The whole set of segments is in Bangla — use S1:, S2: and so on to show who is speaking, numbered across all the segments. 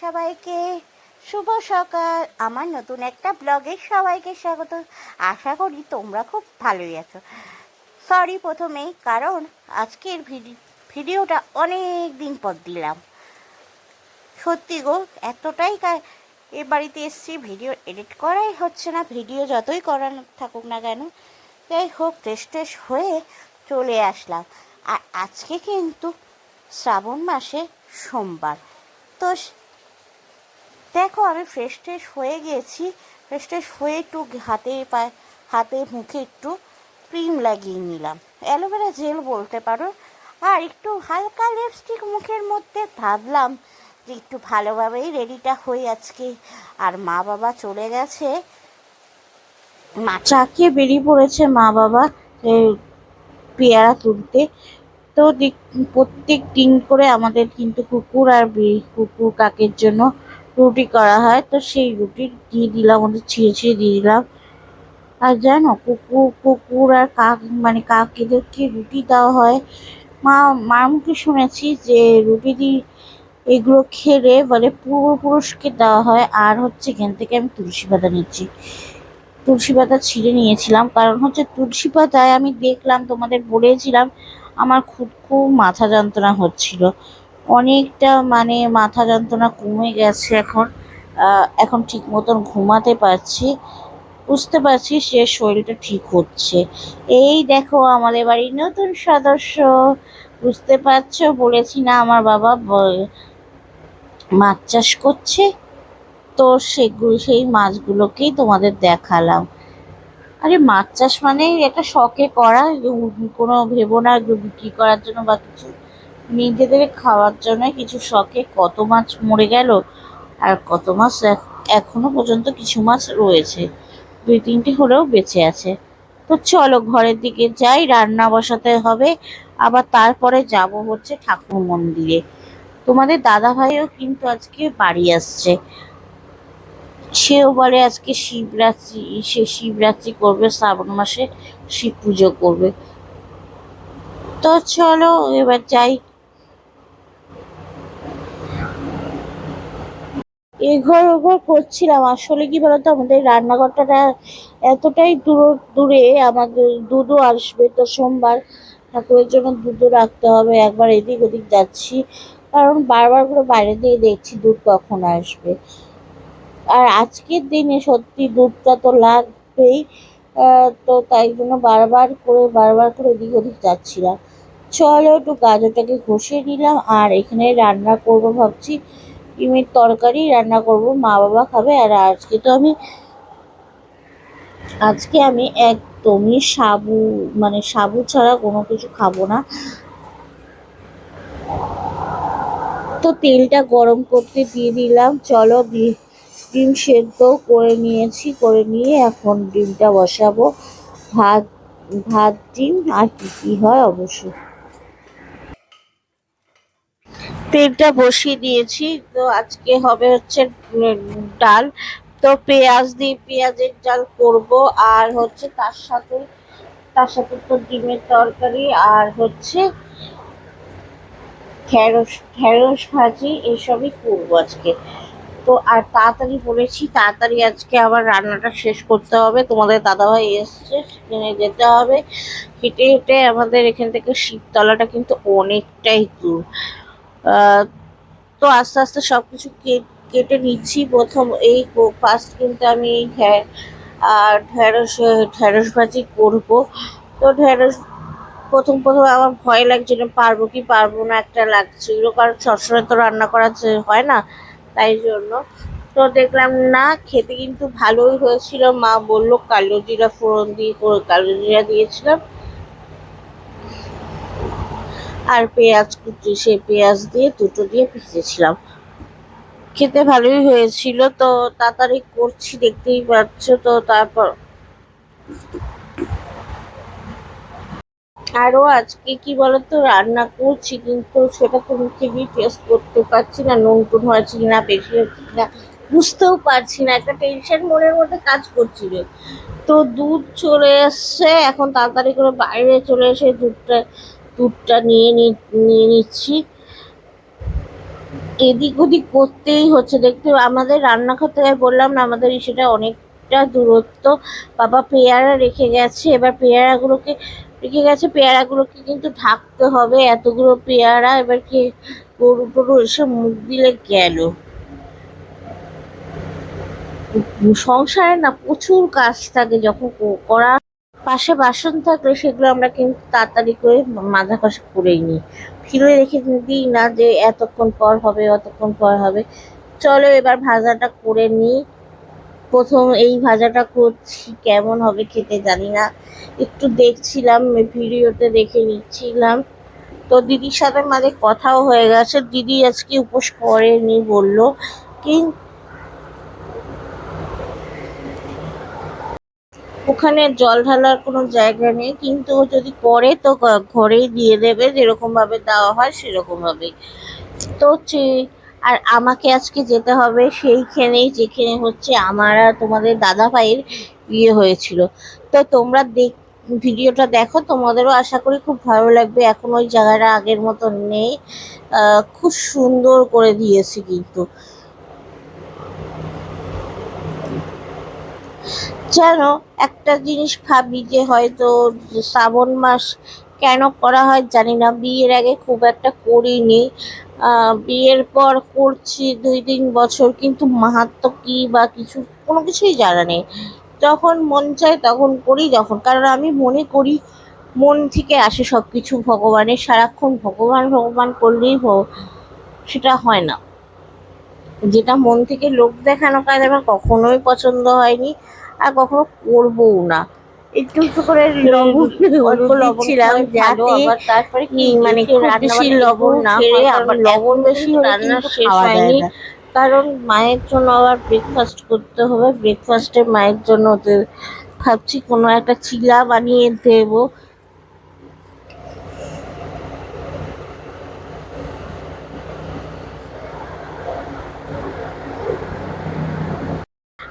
S1: সবাইকে শুভ সকাল। আমার নতুন একটা ব্লগে সবাইকে স্বাগত। আশা করি তোমরা খুব ভালোই আছো। সরি প্রথমেই, কারণ আজকের ভিডি, ভিডিওটা অনেক দিন পর দিলাম। সত্যি গো, এতটাই এ বাড়িতে এসেছি, ভিডিও এডিট করাই হচ্ছে না, ভিডিও যতই করানো থাকুক না কেন, যাই হোক ফ্রেশ ট্রেশ হয়ে চলে আসলাম। আর আজকে কিন্তু শ্রাবণ মাসে সোমবার। তো দেখো, আমি ফ্রেশ ট্রেশ হয়ে গেছি। ফ্রেশ ট্রেশ হয়ে একটু হাতে পায়ে, হাতে মুখে একটু ক্রিম লাগিয়ে নিলাম। অ্যালোভেরা জেল বলতে পারো। আর একটু হালকা লিপস্টিক মুখের মধ্যে ভাবলাম যে একটু ভালোভাবেই রেডিটা হই আজকে। আর মা বাবা চলে গেছে। মা চাকিয়ে বেরিয়ে পড়েছে মা বাবা পেয়ারা তুলতে। তো প্রত্যেক দিন করে আমাদের কিন্তু কুকুর আর কুকুর কাকের জন্য রুটি করা হয়, তো সেই রুটি দিয়ে দিলাম, ওদের ছিঁড়ে ছিঁড়ে দিয়ে দিলাম। আর জানো, কুকুর কুকুর আর কাক মানে কাক এদেরকে রুটি দেওয়া হয়। মা, মার মুখে শুনেছি যে রুটি দি এগুলো খেলে বলে পূর্বপুরুষকে দেওয়া হয়, আর হচ্ছে এখান থেকে আমি তুলসী পাতা নিচ্ছি। তুলসী পাতা ছিঁড়ে নিয়েছিলাম, কারণ হচ্ছে তুলসী পাতায় আমি দেখলাম, তোমাদের বলেছিলাম, আমার খুব খুব মাথা যন্ত্রণা হচ্ছিল। অনেকটা মানে মাথা যন্ত্রণা কমে গেছে এখন। এখন ঠিক মতন ঘুমাতে পারছি। বুঝতে পারছি সে শরীরটা ঠিক হচ্ছে। এই দেখো আমাদের বাড়ির নতুন সদস্য। বুঝতে পারছ? বলেছি না আমার বাবা মাছ চাষ করছে। তো সেগুলো সেই মাছগুলোকেই তোমাদের দেখালাম। আরে মাছ চাষ মানে একটা শখে করা, কোনো ভেবো না বিক্রি করার জন্য বা কিছু। নিজেদের খাওয়ার জন্য কিছু শখে কত মাছ মরে গেল আর কত মাছ এখনও পর্যন্ত কিছু মাছ রয়েছে। দুই তিনটে হলেও বেঁচে আছে। তো চলো ঘরের দিকে যাই, রান্না বসাতে হবে। আবার তারপরে যাব হচ্ছে ঠাকুর মন্দিরে। তোমাদের দাদা ভাইও কিন্তু আজকে বাড়ি আসছে। সেও বলে আজকে শিবরাত্রি, সে শিবরাত্রি করবে, শ্রাবণ মাসে শিব পুজো করবে। তো চলো এবার যাই। এঘর ওঘর করছিলাম। আসলে কি বলতো, আমাদের রান্নাঘরটা এতটাই দূর, দূরে আমাদের দুধও আসবে তো সোমবার। ঠাকুরের জন্য দুধও রাখতে হবে। একবার এদিক ওদিক যাচ্ছি। কারণ বারবার করে বাইরে দিয়ে দেখছি দুধ কখন আসবে। আর আজকের দিনে সত্যি দুধটা তো লাগবেই তো তাই জন্য বারবার করে বারবার করে এদিক ওদিক যাচ্ছিলাম। চলো একটু গাজরটাকে ঘষে নিলাম। আর এখানে রান্না করব ভাবছি। ডিমের তরকারি রান্না করব, মা বাবা খাবে, আর আজকে তো আমি, আজকে আমি একদমই সাবু মানে সাবু ছাড়া কোনো কিছু খাব না। তো তেলটা গরম করতে দিয়ে দিলাম, চলো ডিম সেদ্ধ করে নিয়েছি, করে নিয়ে এখন ডিমটা বসাবো। ভাত ভাত ডিম, আর কি কি হয় অবশ্যই। তেলটা বসিয়ে দিয়েছি। তো আজকে হবে হচ্ছে ডাল। তো পেঁয়াজ দিয়ে পেঁয়াজের ডাল করব, আর হচ্ছে তার সাথে তার সাথে তো ডিমের তরকারি, আর হচ্ছে ঢেঁড়স ঢেঁড়স ভাজি, এসবই করব আজকে। তো আর তাড়াতাড়ি বলেছি, তাড়াতাড়ি আজকে আবার রান্নাটা শেষ করতে হবে। তোমাদের দাদাভাই এসছে, সেখানে যেতে হবে। হেঁটে হেঁটে আমাদের এখান থেকে শিবতলাটা কিন্তু অনেকটাই দূর। তো আস্তে আস্তে সব কিছু কেটে নিচ্ছি। প্রথম এই ফার্স্ট কিন্তু আমি আর ঢেঁড়স ঢেঁড়স ভাজি করব। তো ঢেঁড়স প্রথম প্রথম আমার ভয় লাগছিল পারব কি পারব না, একটা লাগছিল কারণ সবসময় তো রান্না করা হয় না, তাই জন্য। তো দেখলাম না, খেতে কিন্তু ভালোই হয়েছিল। মা বলল, কালো জিরা ফোড়ন দিয়ে কালো জিরা দিয়েছিলাম। আর পেঁয়াজ কুচি সে পেঁয়াজ দিয়ে দুটো দিয়ে ভেজেছিলাম। খেতে ভালোই হয়েছিল তো, তাড়াতাড়ি করছি, দেখতেই পাচ্ছ তো, তারপর। আরও আজকে কি বলতো, রান্না করছি, কিন্তু সেটা দিয়ে টেস্ট করতে পারছি না, নুন টুন হয়েছে কিনা, বেশি হচ্ছে কিনা, বুঝতেও পারছি না, একটা টেনশন মনের মধ্যে কাজ করছিল তো দুধ চলে এসছে, এখন তাড়াতাড়ি করে বাইরে চলে এসে দুধটা দুধটা নিয়ে নিয়ে নিচ্ছি। এদিক ওদিক করতেই হচ্ছে, দেখতে আমাদের রান্নাঘর থেকে বললাম না, আমাদের সেটা অনেকটা দূরত্ব। বাবা পেয়ারা রেখে গেছে, এবার পেয়ারাগুলোকে রেখে গেছে, পেয়ারাগুলোকে কিন্তু ঢাকতে হবে, এতগুলো পেয়ারা, এবার কি গরু টরু এসে মুখ দিলে গেল। সংসারে না প্রচুর কাজ থাকে যখন করা পাশে বাসন থাকলে সেগুলো আমরা কিন্তু তাড়াতাড়ি করে মাথা কষা করেই নিই। ফিরে রেখে দিই না যে এতক্ষণ পর হবে, অতক্ষণ পর হবে। চলো এবার ভাজাটা করে নিই। প্রথম এই ভাজাটা করছি, কেমন হবে খেতে জানি না। একটু দেখছিলাম, ভিডিওতে দেখে নিচ্ছিলাম। তো দিদির সাথে মাঝে কথাও হয়ে গেছে। দিদি আজকে উপোস করেনি বলল। কিন্তু ওখানে জল ঢালার কোনো জায়গা নেই, কিন্তু যদি করে তো ঘরেই দিয়ে দেবে যেরকম ভাবে দেওয়া হয় সেরকম ভাবে তো চে- আর আমাকে আজকে যেতে হবে সেইখানেই, যেখানে হচ্ছে আমার আর তোমাদের দাদা ভাইয়ের বিয়ে হয়েছিল। তো তোমরা দেখ, ভিডিওটা দেখো, তোমাদেরও আশা করি খুব ভালো লাগবে। এখন ওই জায়গাটা আগের মতো নেই। খুব সুন্দর করে দিয়েছে কিন্তু। জানো একটা জিনিস ভাবি যে হয়তো শ্রাবণ মাস কেন করা হয় জানি না। বিয়ের আগে খুব একটা করিনি। বিয়ের পর করছি দুই তিন বছর কিন্তু মাহাত্ম কি বা কিছু কোনো কিছুই জানা নেই। যখন মন চায় তখন করি যখন, কারণ আমি মনে করি মন থেকে আসে সব কিছু ভগবানের, সারাক্ষণ ভগবান ভগবান করলেই সেটা হয় না। যেটা মন থেকে লোক দেখানো কাজ আমার কখনোই পছন্দ হয়নি। আর কখনো করবও না। একটু একটু করে লবণ অল্প মানে বেশি লবণ না হয়ে আবার লবণ বেশি রান্না শেষ হয়নি। কারণ মায়ের জন্য আবার ব্রেকফাস্ট করতে হবে। ব্রেকফাস্টে মায়ের জন্য ওদের ভাবছি কোনো একটা চিলা বানিয়ে দেবো।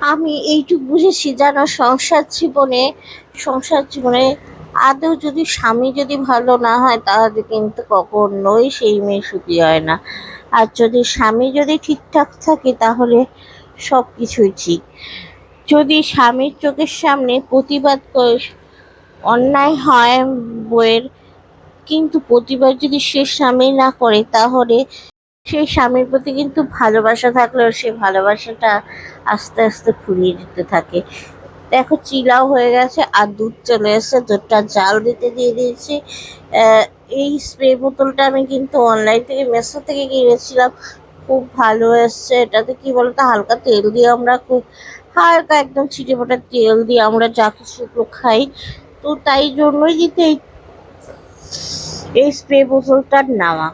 S1: আমি এইটুকু বুঝেছি জানো সংসার জীবনে সংসার জীবনে আদৌ যদি স্বামী যদি ভালো না হয়, তাহলে কিন্তু কখনোই সেই মেয়ে সুখী হয় না। আর যদি স্বামী যদি ঠিকঠাক থাকে, তাহলে সব কিছুই ঠিক। যদি স্বামীর চোখের সামনে প্রতিবাদ করে অন্যায় হয় বইয়ের কিন্তু প্রতিবাদ যদি সে স্বামী না করে, তাহলে সেই স্বামীর প্রতি কিন্তু ভালোবাসা থাকলেও সেই ভালোবাসাটা আস্তে আস্তে ফুরিয়ে যেতে থাকে। দেখো চিলাও হয়ে গেছে আর দুধ চলে এসেছে। দুধটা জাল দিতে দিয়ে দিয়েছি। এই স্প্রে বোতলটা আমি কিন্তু অনলাইন থেকে মেসো থেকে কিনেছিলাম। খুব ভালো এসছে। এটাতে কি বলতো, হালকা তেল দিয়ে আমরা খুব হালকা একদম ছিটে ফোটা তেল দিয়ে আমরা যা কিছু খাই। তো তাই জন্যই কিন্তু এই স্প্রে বোতলটার নামা।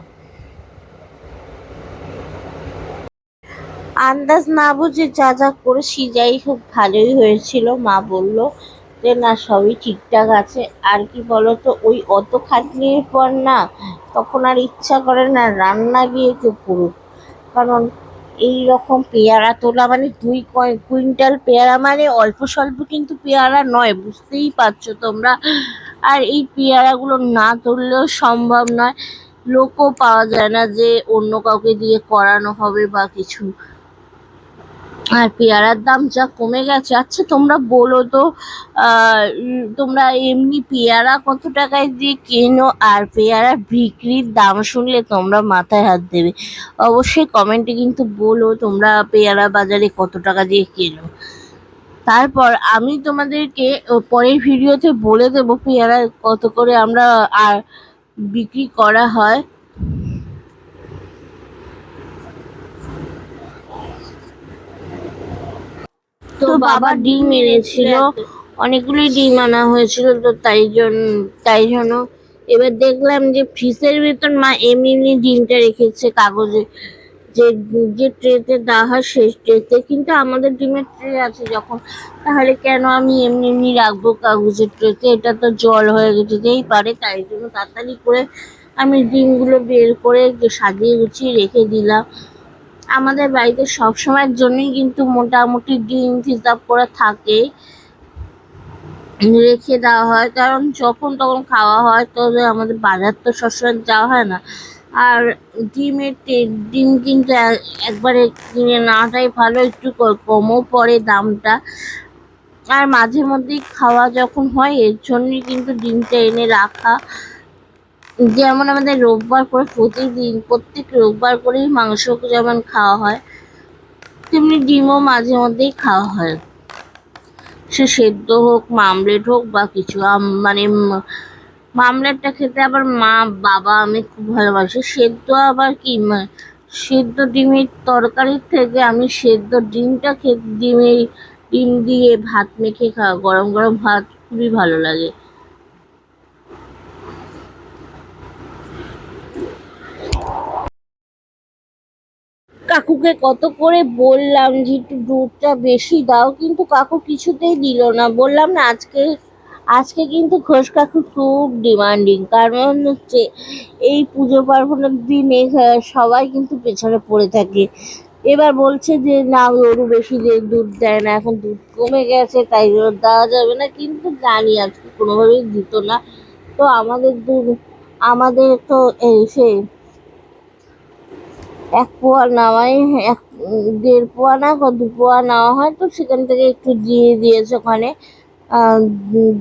S1: আন্দাজ না বুঝে যা যা করেছি, যাই খুব ভালোই হয়েছিল। মা বলল যে, না, সবই ঠিকঠাক আছে। আর কি বলতো, ওই অত খাটনির পর না, তখন আর ইচ্ছা করে না রান্না গিয়ে কেউ করুক। কারণ এই রকম পেয়ারা তোলা মানে দুই কুইন্টাল পেয়ারা মানে অল্প স্বল্প কিন্তু পেয়ারা নয়, বুঝতেই পারছ তোমরা। আর এই পেয়ারাগুলো না তুললেও সম্ভব নয়। লোকও পাওয়া যায় না যে অন্য কাউকে দিয়ে করানো হবে বা কিছু। আর পেয়ারার দাম যা কমে গেছে আচ্ছা তোমরা বলো তো তোমরা এমনি পেয়ারা কত টাকায় দিয়ে কেনো আর পেয়ারা বিক্রির দাম শুনলে তোমরা মাথায় হাত দেবে। অবশ্যই কমেন্টে কিন্তু বলো তোমরা পেয়ারা বাজারে কত টাকা দিয়ে কেনো। তারপর আমি তোমাদেরকে পরের ভিডিওতে বলে দেবো পেয়ারা কত করে আমরা আর বিক্রি করা হয়। তো বাবা ডিম এনেছিল। অনেকগুলোই ডিম আনা হয়েছিল তো তাই জন্য তাই জন্য এবার দেখলাম যে ফ্রিজের ভেতর মা এমনি এমনি ডিমটা রেখেছে কাগজে। যে যে ট্রেতে দেওয়া হয় সেই ট্রেতে। কিন্তু আমাদের ডিমের ট্রে আছে যখন। তাহলে কেন আমি এমনি এমনি রাখব কাগজের ট্রেতে? এটা তো জল হয়ে যেতেই পারে তাই জন্য তাড়াতাড়ি করে আমি ডিমগুলো বের করে সাজিয়ে গুছিয়ে রেখে দিলাম। আমাদের বাড়িতে সব সময়ের জন্যই কিন্তু মোটামুটি ডিম হিসাব করে থাকে। রেখে দেওয়া হয়, কারণ যখন তখন খাওয়া হয়, তবে আমাদের বাজার তো সবসময় যাওয়া হয় না। আর ডিমের ডিম কিন্তু একবারে কিনে নেওয়াটাই ভালো, একটু কমও পড়ে দামটা। আর মাঝে মধ্যেই খাওয়া যখন হয়, এর জন্যই কিন্তু ডিমটা এনে রাখা যেমন আমাদের রোববার করে প্রতিদিন, প্রত্যেক রোববার করেই মাংস যেমন খাওয়া হয়, তেমনি ডিমও মাঝে মধ্যেই খাওয়া হয়। সে সেদ্ধ হোক, মামলেট হোক বা কিছু মানে মামলেটটা খেতে আবার মা, বাবা আমি খুব ভালোবাসি। সেদ্ধ আবার কি সেদ্ধ ডিমের তরকারির থেকে আমি সেদ্ধ ডিমটা খেতে, ডিমের ডিম দিয়ে ভাত মেখে খাওয়া, গরম গরম ভাত খুবই ভালো লাগে। কাকুকে কত করে বললাম যে, একটু দুধটা বেশি দাও। কিন্তু কাকু কিছুতেই দিল না। বললাম, না, আজকে আজকে কিন্তু ঘোষ কাকু খুব ডিমান্ডিং কারণ হচ্ছে এই পুজো পার্বণের দিনে সবাই কিন্তু পেছনে পড়ে থাকে। এবার বলছে যে, না, গরু বেশি দুধ দেয় না। এখন দুধ কমে গেছে, তাই জন্য দেওয়া যাবে না। কিন্তু জানি আজকে কোনোভাবেই দিত না। তো আমাদের দুধ, আমাদের তো এই সে এক পোয়া নেওয়াই, এক, দেড় পোয়া না বা দু পোয়া নেওয়া হয়, তো সেখান থেকে একটু দিয়ে দিয়েছে ওখানে।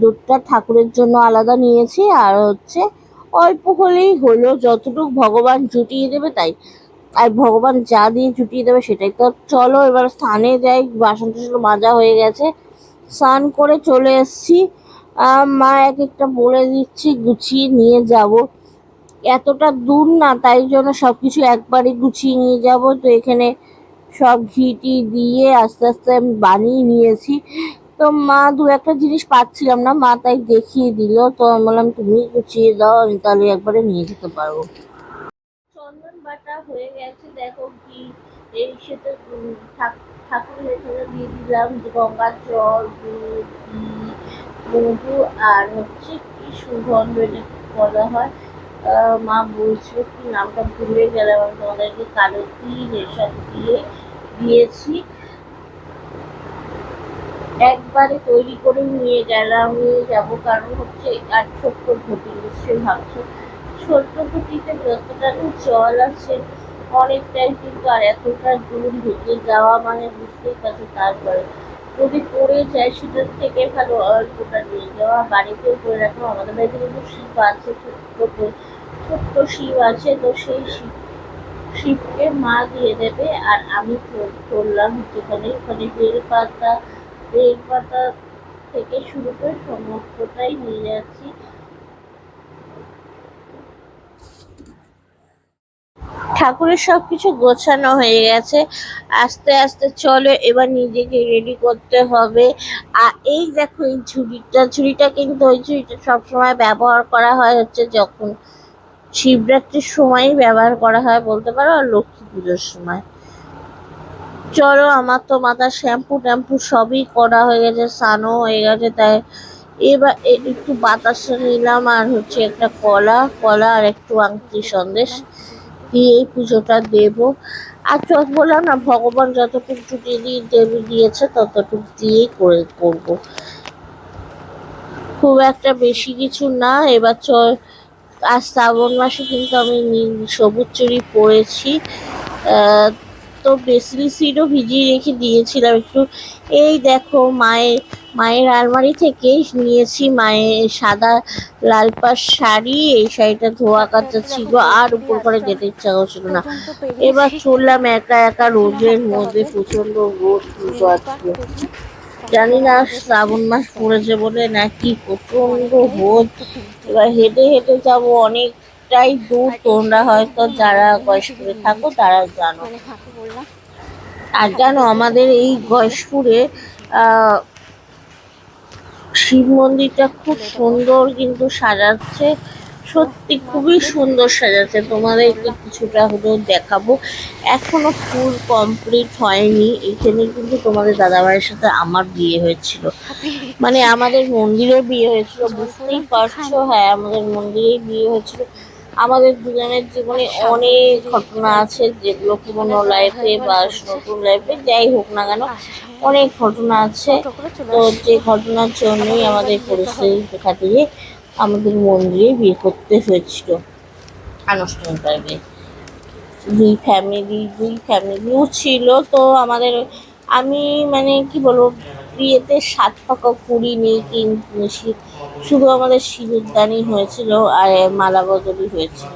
S1: দুধটা ঠাকুরের জন্য আলাদা নিয়েছি, আর হচ্ছে অল্প হলেই হলো, যতটুকু ভগবান জুটিয়ে দেবে তাই। আর ভগবান যা দিয়ে জুটিয়ে দেবে সেটাই তো। চলো এবার স্থানে যাই, বাসন টাসন মাজা হয়ে গেছে। স্নান করে চলে এসেছি। মা এক একটা বলে দিচ্ছি, গুছিয়ে নিয়ে যাব। এতটা দূর না, তাই জন্য সবকিছু একবারে গুছিয়ে নিয়ে যাব। তো এখানে সব ঘিটি দিয়ে আস্তে আস্তে আমি বানিয়ে নিয়েছি। তো মা দু একটা জিনিস পাচ্ছিলাম না, মা তাই দেখিয়ে দিল। তো আমি বললাম, তুমি গুছিয়ে দাও, আমি তাহলে একবারে নিয়ে যেতে পারব। হয়ে গেছে, দেখো কি এই সাথে ঠাকুরের এখানে দিয়ে দিলাম গঙ্গার জল, দুধ, ঘি, মধু, আর হচ্ছে কি সুগন্ধ বলা হয়? মা বলছিল কি, নামটা ভুলে গেলাম আমি তোমাদেরকে কালো তিল এসব দিয়ে দিয়েছি। একবারে তৈরি করে নিয়ে গেলাম, নিয়ে যাব, কারণ হচ্ছে আর ছোট্ট ঘটি নিশ্চয়ই ভাবছ। ছোট্ট ঘটিতে যতটা জল আছে, অনেকটাই কিন্তু আর এতটা দূর হেঁটে যাওয়া মানে বুঝতেই পারছ তারপরে। যদি পড়ে যায়, সেটার থেকে ভালো অল্পটা নিয়ে যাওয়া। বাড়িতেও করে রাখলাম আমাদের বাড়িতে কিন্তু শিব আছে ছোট্ট ছোট্ট শিব আছে, তো সেই শিব, শিবকে মা দিয়ে দেবে। আর আমি ধরলাম যেখানে ওখানে বেল পাতা বেল পাতা থেকে শুরু করে সমস্তটাই নিয়ে যাচ্ছি। ঠাকুরের সব কিছু গোছানো হয়ে গেছে। আস্তে আস্তে চলো, এবার নিজেকে রেডি করতে হবে। আর এই দেখো, এই ঝুড়িটা ঝুড়িটা কিন্তু ওই ঝুড়িটা সবসময় ব্যবহার করা হয় হচ্ছে যখন শিবরাত্রির সময়ই ব্যবহার করা হয় বলতে পারো, আর লক্ষ্মী পুজোর সময়। চলো, আমার তো মাথার শ্যাম্পু ট্যাম্পু সবই করা হয়ে গেছে, স্নানও হয়ে গেছে, তাই এবার একটু বাতাসা নিলাম, আর হচ্ছে একটা কলা কলা আর একটু আংটি সন্দেশ দিয়ে এই পুজোটা দেব। আর চল বললাম না, ভগবান যতটুকু ছুটি দিয়ে দেবী দিয়েছে, ততটুকু দিয়েই করে করব। খুব একটা বেশি কিছু না, এবার চল আর শ্রাবণ মাসে কিন্তু আমি নীল- সবুজ চুড়ি পরেছি। তো বেসিলি সিডও ভিজিয়ে রেখে দিয়েছিলাম একটু। এই দেখো মায়ের মায়ের আলমারি থেকে নিয়েছি মায়ের সাদা লাল পাড় শাড়ি, এই শাড়িটা ধোয়া কাচা ছিল, আর উপর করে যেতে ইচ্ছা করছিল না। এবার চললাম একা একা রোদের মধ্যে প্রচণ্ড রোদ আজকে জানি না শ্রাবণ মাস পড়েছে বলে নাকি প্রচণ্ড রোদ। এবার হেঁটে হেঁটে যাব অনেকটাই দূর। তোমরা হয়তো যারা গয়েশপুরে থাকো তারা জানো। আর জানো আমাদের এই গয়েশপুরে আহ, শিব মন্দিরটা খুব সুন্দর কিন্তু সাজাচ্ছে। সত্যি খুবই সুন্দর সাজাচ্ছে। তোমাদেরকে কিছুটা হলেও দেখাবো। এখনও ফুল কমপ্লিট হয়নি। এখানে কিন্তু তোমাদের দাদাভাইয়ের সাথে আমার বিয়ে হয়েছিল। মানে আমাদের মন্দিরে বিয়ে হয়েছিল, বুঝতেই পারছ? হ্যাঁ আমাদের মন্দিরেই বিয়ে হয়েছিল। আমাদের দুজনের জীবনে অনেক ঘটনা আছে, যেগুলো পুরোনো লাইফে বা নতুন লাইফে যাই হোক না কেন, অনেক ঘটনা আছে। তো যে ঘটনার জন্যই আমাদের পরিস্থিতি খাতিরে আমাদের মন্দিরে বিয়ে করতে হয়েছিল। আনুষ্ঠানিকভাবে। দুই ফ্যামিলি দুই ফ্যামিলিও ছিল, তো আমাদের আমি মানে কি বলব, বিয়েতে সাত পাকা কুড়ি নেই কিন্তু শুধু আমাদের সিঁদুরদানি হয়েছিল আর মালা বদলি হয়েছিল।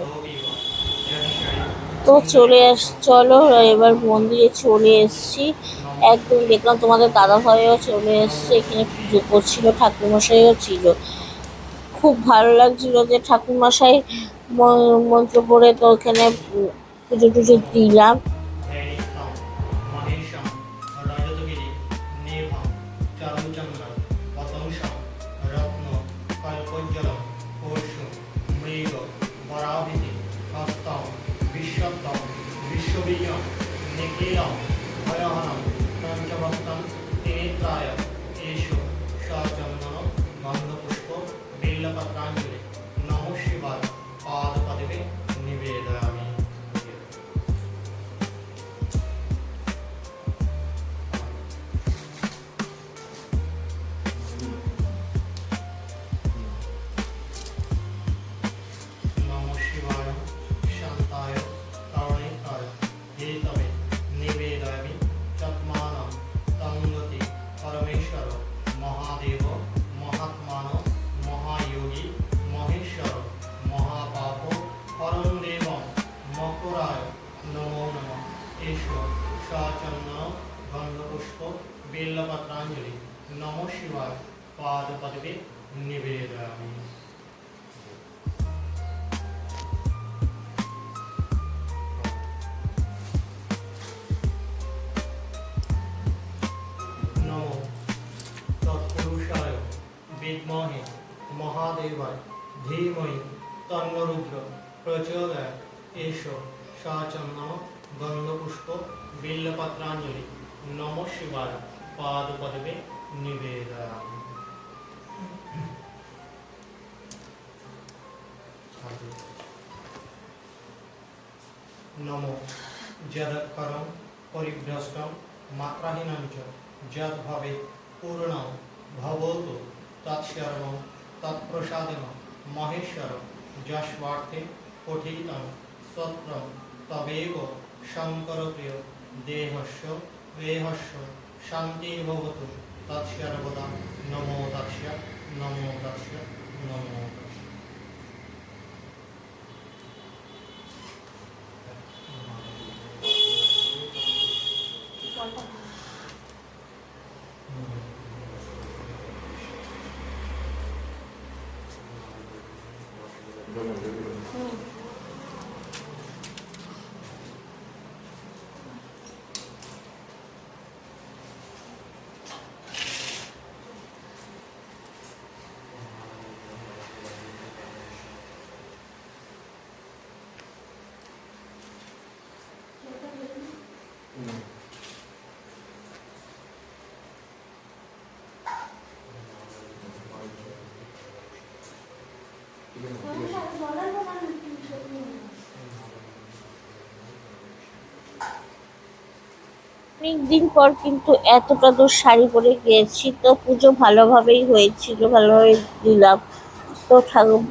S1: তো চলে আস, চলো, এবার মন্দিরে চলে এসেছি। একদম দেখলাম তোমাদের দাদা ভাইও চলে এসছে, এখানে পুজো করছিল, ঠাকুরমশাইও ছিল। খুব ভালো লাগছিল যে ঠাকুরমশাই মন্ত্র পড়ে তো ওখানে পুজো টুজো দিলাম।
S2: মকরায় নমো নম এষ সচন্দন গন্ধপুষ্প, বেল্লপত্রাঞ্জলি। নমঃ শিবায়, পাদপদবে নিবেদয়ামি। বিদ্মহে, মহাদেবায়, ধীমহি তন্নরুদ্র প্রচোদয় এষ সচন্দন গন্ধপুষ্প বিল্লপত্রাঞ্জলি নম শিবায় পাদপদবে নিবেদয়ামি নমো যদক্ষরম পরিভ্রষ্টম মাত্রাহীনম চ যদ ভবে পূর্ণম ভবতু তৎসর্বম তৎপ্রসাদেন মহেশ্বর যস্বার্থে পঠিতম সত্রম তবেব শঙ্করপ্রিয় দেহস্য দেহস্য শান্তির্ভবতু তৎসর্বদা নমো তৎস্য নমো তৎস্য নমো তৎস্য
S1: অনেক দিন পর কিন্তু এতটা দূর শাড়ি পরে গিয়েছি তো পুজো ভালোভাবেই হয়েছিল, ভালোভাবে দিলাম। তো ঠাকুর,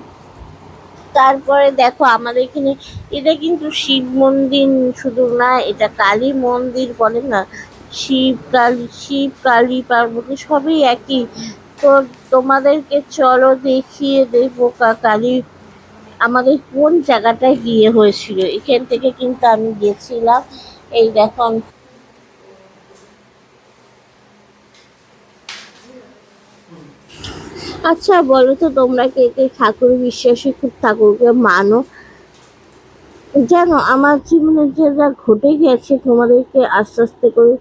S1: তারপরে দেখো আমাদের এখানে, এটা কিন্তু শিব মন্দির শুধু না, এটা কালী মন্দির বলে না, শিব কালী শিব কালী, পার্বতী সবই একই। তো তোমাদেরকে চলো দেখিয়ে দেবো কালী, আমাদের কোন জায়গাটায় গিয়ে হয়েছিল। এখান থেকে কিন্তু আমি গেছিলাম, এই দেখো আচ্ছা বলো তো তোমরা কে কে ঠাকুর বিশ্বাসী খুব ঠাকুরকে মানো? জানো, আমার জীবনে যেটা ঘটে গেছে, তোমাদেরকে আস্তে আস্তে করে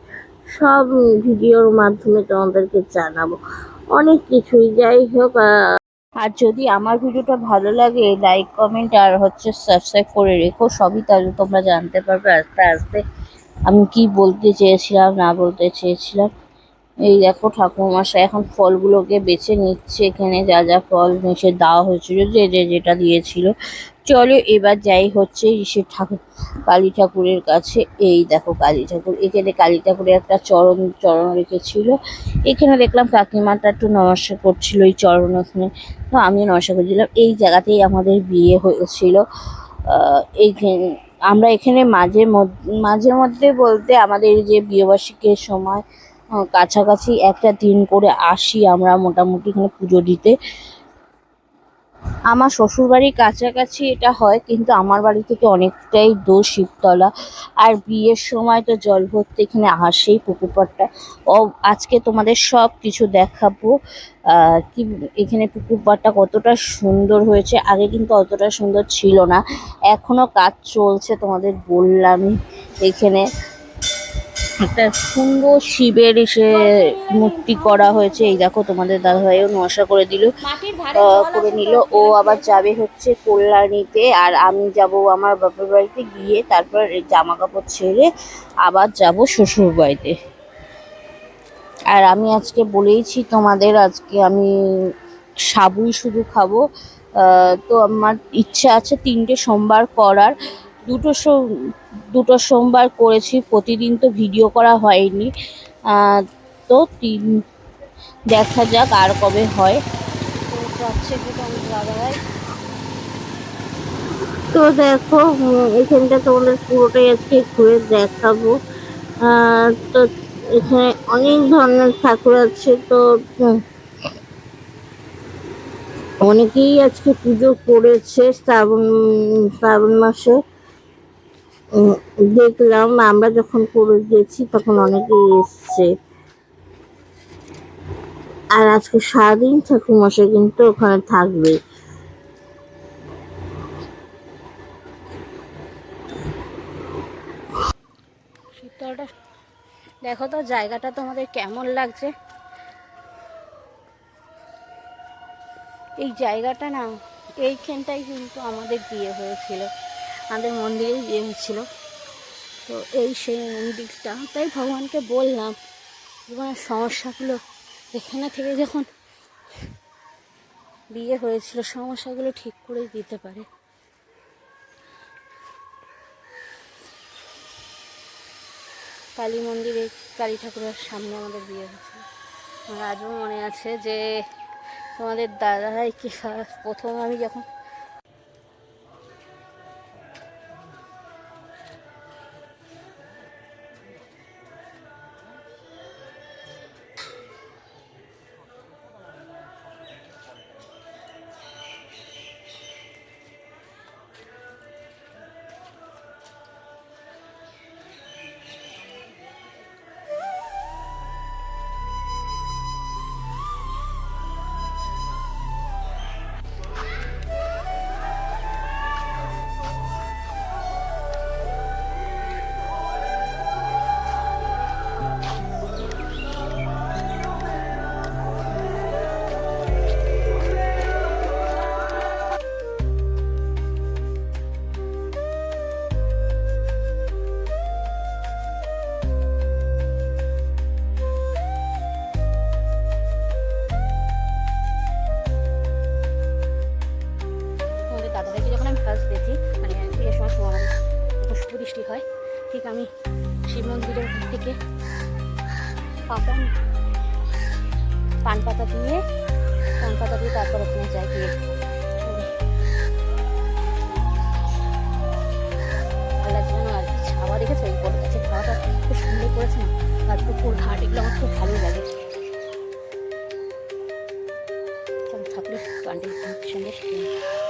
S1: সব ভিডিওর মাধ্যমে তোমাদেরকে জানাব। অনেক কিছুই, যাই হোক আর যদি আমার ভিডিওটা ভালো লাগে লাইক কমেন্ট আর হচ্ছে সাবস্ক্রাইব করে রেখো, সবই তাহলে তোমরা জানতে পারবে। আস্তে আস্তে আমি কি বলতে চেয়েছিলাম, না বলতে চেয়েছিলাম। এই দেখো ঠাকুরমশাই, এখন ফলগুলোকে বেছে নিচ্ছে এখানে, যা যা ফল সে দেওয়া হয়েছিল, যে যে, যেটা দিয়েছিল। চলো এবার যাই হচ্ছে সে ঠাকুর, কালী ঠাকুরের কাছে। এই দেখো কালী ঠাকুর, এখানে কালী ঠাকুরের একটা চরণ চরণ রেখেছিল। এখানে দেখলাম কাকিমাটা একটু নমস্কার করছিল এই চরণ ওখানে। তো আমিও নমস্কার করছিলাম এই জায়গাতেই আমাদের বিয়ে হয়েছিল। এইখানে, আমরা এখানে মাঝে মধ্যে মাঝে মধ্যে বলতে আমাদের যে বিয়েবার্ষিকীর সময় কাছাকাছি একটা দিন করে আসি আমরা মোটামুটি এখানে পুজো দিতে। আমার শ্বশুরবাড়ির কাছাকাছি এটা হয়, কিন্তু আমার বাড়ি থেকে অনেকটাই দূর শিবতলা। আর বিয়ের সময় তো জল ভর্তি এখানে আসেই পুকুর পাড়টা ও, আজকে তোমাদের সব কিছু দেখাবো। কি, এখানে পুকুর পাড়টা কতটা সুন্দর হয়েছে। আগে কিন্তু অতটা সুন্দর ছিল না। এখনও কাজ চলছে তোমাদের বললামই এখানে। সুন্দর শিবের এসে মূর্তি করা হয়েছে। এই দেখো তোমাদের দাদাভাইও নশা করে দিল করে নিল। ও আবার যাবে হচ্ছে কল্যাণীতে আর আমি যাব আমার বাপের বাড়িতে গিয়ে তারপর জামা কাপড় ছেড়ে আবার যাব শ্বশুর বাড়িতে। আর আমি আজকে বলেইছি তোমাদের আজকে আমি সাবুই শুধু খাব। তো আমার ইচ্ছা আছে তিনটে সোমবার করার। দুটো সোম দুটো সোমবার করেছি, প্রতিদিন তো ভিডিও করা হয়নি। তো তিন, দেখা যাক আর কবে হয়। তো দেখো এখানটা তোমাদের পুরোটাই আজকে ঘুরে দেখাবো। তো এখানে অনেক ধরনের ঠাকুর আছে, তো অনেকেই আজকে পুজো করেছে শ্রাবণ শ্রাবণ মাসে। দেখলাম, আমরা যখন করে গেছি, তখন অনেকেই এসছে। আর আজকে সারাদিন ঠাকুর মশাই কিন্তু ওখানে থাকবে।
S3: দেখো তো জায়গাটা তোমাদের কেমন লাগছে? এই জায়গাটা না এইখানটাই কিন্তু আমাদের বিয়ে হয়েছিল। আমাদের মন্দিরেই বিয়ে হয়েছিল তো এই সেই মন্দিরটা, তাই ভগবানকে বললাম, জীবনের সমস্যাগুলো এখানে থেকে যখন বিয়ে হয়েছিল, সমস্যাগুলো ঠিক করে দিতে পারে। কালী মন্দিরে কালী ঠাকুরের সামনে আমাদের বিয়ে হয়েছিল। আমার আজও মনে আছে যে, তোমাদের দাদাভাইকে ফা- প্রথম আমি যখন চলো ঠাকুরের পান্ডের সঙ্গে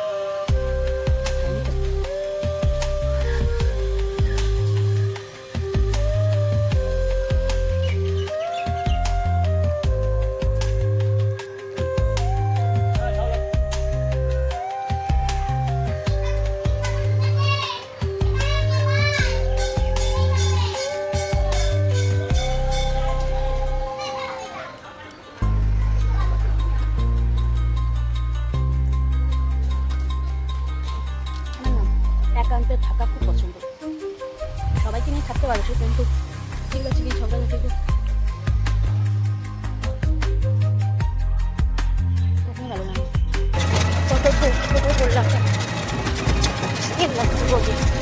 S3: এগুলো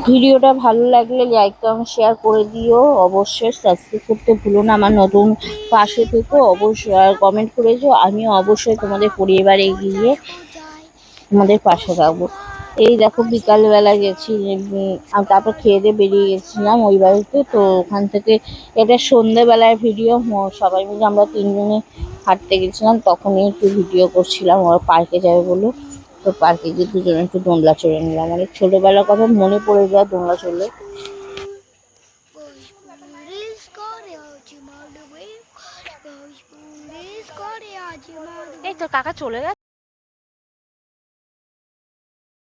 S1: ভিডিওটা ভালো লাগলে লাইক কমেন্ট শেয়ার করে দিও। অবশ্যই সাবস্ক্রাইব করতে ভুলো না। আমার নতুন পাশে থেকো, অবশ্যই আর কমেন্ট করে দিও। আমিও অবশ্যই তোমাদের পরিবারে গিয়ে তোমাদের পাশে থাকব। এই দেখো, বিকালবেলা গেছি তারপর খেয়ে দিয়ে বেরিয়ে গেছিলাম ওই বাড়িতে। তো ওখান থেকে এটা সন্ধেবেলার ভিডিও সবাই মিলে আমরা তিনজনে হাঁটতে গেছিলাম। তখনই একটু ভিডিও করছিলাম, ওরা পার্কে যাবে বলে। তো পার্কে গিয়ে দুজনে একটু দোনলা চড়ে নিলাম। অনেক ছোটবেলার কথা মনে পড়ে যায় দোনলা চড়লে।
S3: এই তোর কাকা চলে গেছে?